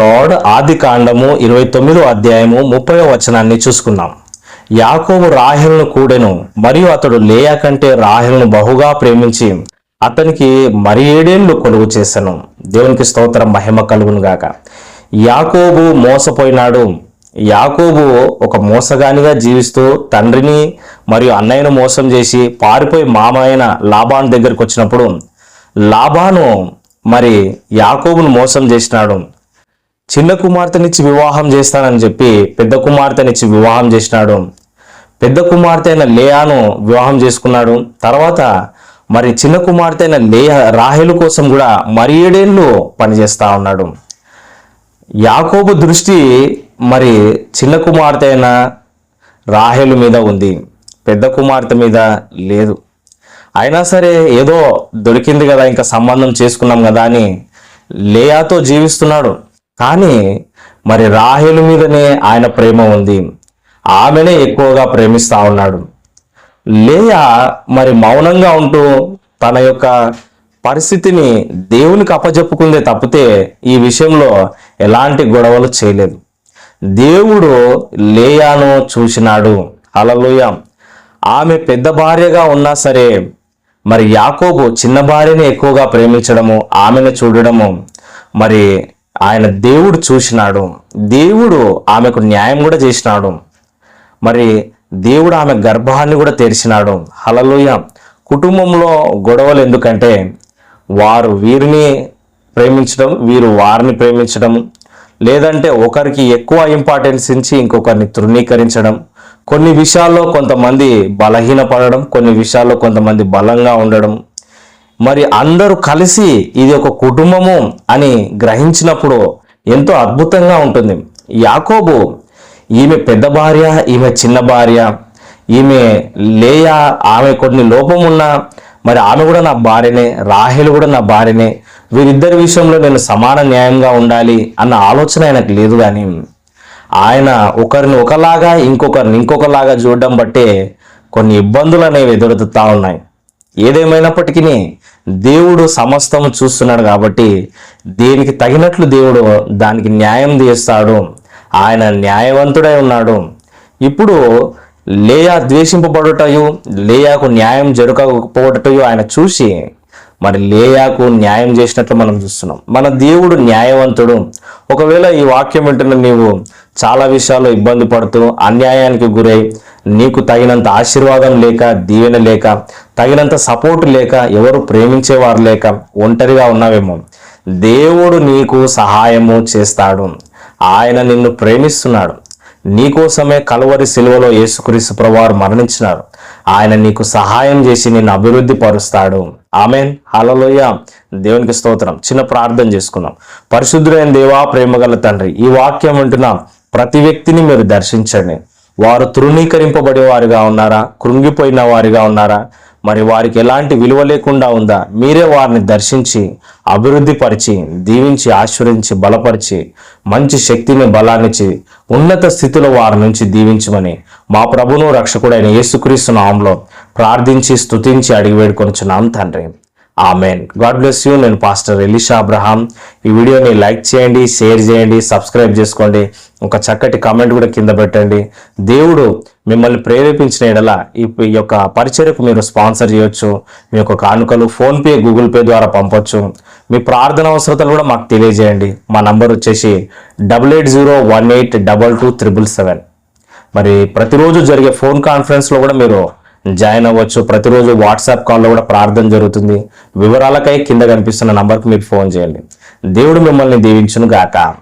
Lord ఆది కాండము ఇరవై తొమ్మిదో అధ్యాయము ముప్పై వచనాన్ని చూసుకున్నాం. యాకోబు రాహెల్ను కూడెను మరియు అతడు లేయా కంటే రాహెల్ను బహుగా ప్రేమించి అతనికి మరి ఏడేళ్ళు కొలువు చేశాను దేవునికి స్తోత్రం మహిమ కలుగును గాక. యాకోబు మోసపోయినాడు. యాకోబు ఒక మోసగానిగా జీవిస్తూ తండ్రిని మరియు అన్నయ్యను మోసం చేసి పారిపోయి మామయ్యన లాభాన్ దగ్గరికి వచ్చినప్పుడు లాభాను మరి యాకోబును మోసం చేసినాడు. చిన్న కుమార్తెనిచ్చి వివాహం చేస్తానని చెప్పి పెద్ద కుమార్తెనిచ్చి వివాహం చేసినాడు. పెద్ద కుమార్తె అయిన లేయాను వివాహం చేసుకున్నాడు. తర్వాత మరి చిన్న కుమార్తె అయిన లేయా రాహేలు కోసం కూడా మరి ఏడేళ్ళు పనిచేస్తూ ఉన్నాడు. యాకోబు దృష్టి మరి చిన్న కుమార్తె అయిన రాహేలు మీద ఉంది. పెద్ద కుమార్తె మీద లేదు. అయినా సరే ఏదో దొరికింది కదా ఇంకా సంబంధం చేసుకున్నాం కదా అని లేయాతో జీవిస్తున్నాడు. కానీ మరి రాహేలు మీదనే ఆయన ప్రేమ ఉంది. ఆమెనే ఎక్కువగా ప్రేమిస్తా ఉన్నాడు. లేయా మరి మౌనంగా ఉంటూ తన యొక్క పరిస్థితిని దేవునికి అప్పజెప్పుకుందే తప్పితే ఈ విషయంలో ఎలాంటి గొడవలు చేయలేదు. దేవుడు లేయాను చూసినాడు. అలలోయ ఆమె పెద్ద భార్యగా ఉన్నా సరే మరి యాకోబు చిన్న భార్యని ఎక్కువగా ప్రేమించడము ఆమెను చూడడము మరి ఆయన దేవుడు చూసినాడు. దేవుడు ఆమెకు న్యాయం కూడా చేసినాడు. మరి దేవుడు ఆమె గర్భాన్ని కూడా తెరిచినాడు. హలలుయ కుటుంబంలో గొడవలు ఎందుకంటే వారు వీరిని ప్రేమించడం వీరు వారిని ప్రేమించడం లేదంటే ఒకరికి ఎక్కువ ఇంపార్టెన్స్ ఇచ్చి ఇంకొకరిని తృణీకరించడం కొన్ని విషయాల్లో కొంతమంది బలహీనపడడం కొన్ని విషయాల్లో కొంతమంది బలంగా ఉండడం మరి అందరూ కలిసి ఇది ఒక కుటుంబము అని గ్రహించినప్పుడు ఎంతో అద్భుతంగా ఉంటుంది. యాకోబు ఈమె పెద్ద భార్య ఈమె చిన్న భార్య ఈమె లేయ ఆమె కొన్ని లోపం ఉన్నా మరి ఆమె కూడా నా భార్యనే రాహేలు కూడా నా భార్యనే వీరిద్దరి విషయంలో నేను సమాన న్యాయంగా ఉండాలి అన్న ఆలోచన ఆయనకు లేదు కానీ ఆయన ఒకరిని ఒకలాగా ఇంకొకరిని ఇంకొకలాగా చూడడం బట్టే కొన్ని ఇబ్బందులు అనేవి ఎదురుతా ఉన్నాయి. ఏదేమైనప్పటికీ దేవుడు సమస్తము చూస్తున్నాడు కాబట్టి దేనికి తగినట్లు దేవుడు దానికి న్యాయం తీస్తాడు ఆయన న్యాయవంతుడై ఉన్నాడు. ఇప్పుడు లేయా ద్వేషింపబడుటయు లేయాకు న్యాయం జరగకపోవటయు ఆయన చూసి మరి లేయాకు న్యాయం చేసినట్లు మనం చూస్తున్నాం. మన దేవుడు న్యాయవంతుడు. ఒకవేళ ఈ వాక్యం వింటున్న నీవు చాలా విషయాల్లో ఇబ్బంది పడుతూ అన్యాయానికి గురై నీకు తగినంత ఆశీర్వాదం లేక దీవెన లేక తగినంత సపోర్ట్ లేక ఎవరు ప్రేమించేవారు లేక ఒంటరిగా ఉన్నావేమో. దేవుడు నీకు సహాయము చేస్తాడు. ఆయన నిన్ను ప్రేమిస్తున్నాడు. నీకోసమే కలువరి సిలువలో యేసుక్రీస్తు ప్రభువారు మరణించినారు. ఆయన నీకు సహాయం చేసి నిన్ను అభివృద్ధి పరుస్తాడు. ఆమెన్. హలలోయ దేవునికి స్తోత్రం. చిన్న ప్రార్థన చేసుకున్నాం పరిశుద్ధులైన దేవా ప్రేమగల తండ్రి ఈ వాక్యం వింటున్నాం. ప్రతి వ్యక్తిని మీరు దర్శించండి. వారు తృణీకరింపబడే వారిగా ఉన్నారా? కృంగిపోయిన వారిగా ఉన్నారా? మరి వారికి ఎలాంటి విలువ లేకుండా ఉందా? మీరే వారిని దర్శించి అభివృద్ధి పరిచి దీవించి ఆశ్రయించి బలపరిచి మంచి శక్తిని బలాన్నిచ్చి ఉన్నత స్థితిలో వారి నుంచి దీవించమని మా ప్రభును రక్షకుడైన యేసుక్రీస్తు నామంలో ప్రార్థించి స్తుతించి అడిగి వేడుకొనిచున్నాం తండ్రి. ఆమెన్ గాడ్ బ్లెస్ యూ నేను పాస్టర్ ఎలిషా అబ్రహాం ఈ వీడియోని లైక్ చేయండి షేర్ చేయండి సబ్స్క్రైబ్ చేసుకోండి. ఒక చక్కటి కామెంట్ కూడా కింద పెట్టండి. దేవుడు మిమ్మల్ని ప్రేరేపించిన ఎడల ఈ యొక్క పరిచర్యకు మీరు స్పాన్సర్ చేయొచ్చు. మీ యొక్క కానుకలు ఫోన్పే గూగుల్ పే ద్వారా పంపొచ్చు. మీ ప్రార్థన అవసరతలు కూడా మాకు తెలియజేయండి. మా నంబర్ వచ్చేసి double eight zero one eight double two triple seven మరి ప్రతిరోజు జరిగే ఫోన్ కాన్ఫరెన్స్లో కూడా మీరు జాయిన్ అవ్వచ్చు. ప్రతిరోజు వాట్సాప్ కాల్లో కూడా ప్రార్థన జరుగుతుంది. వివరాలకై కింద కనిపిస్తున్న నంబర్కి మీరు ఫోన్ చేయండి. దేవుడు మిమ్మల్ని దీవించును గాక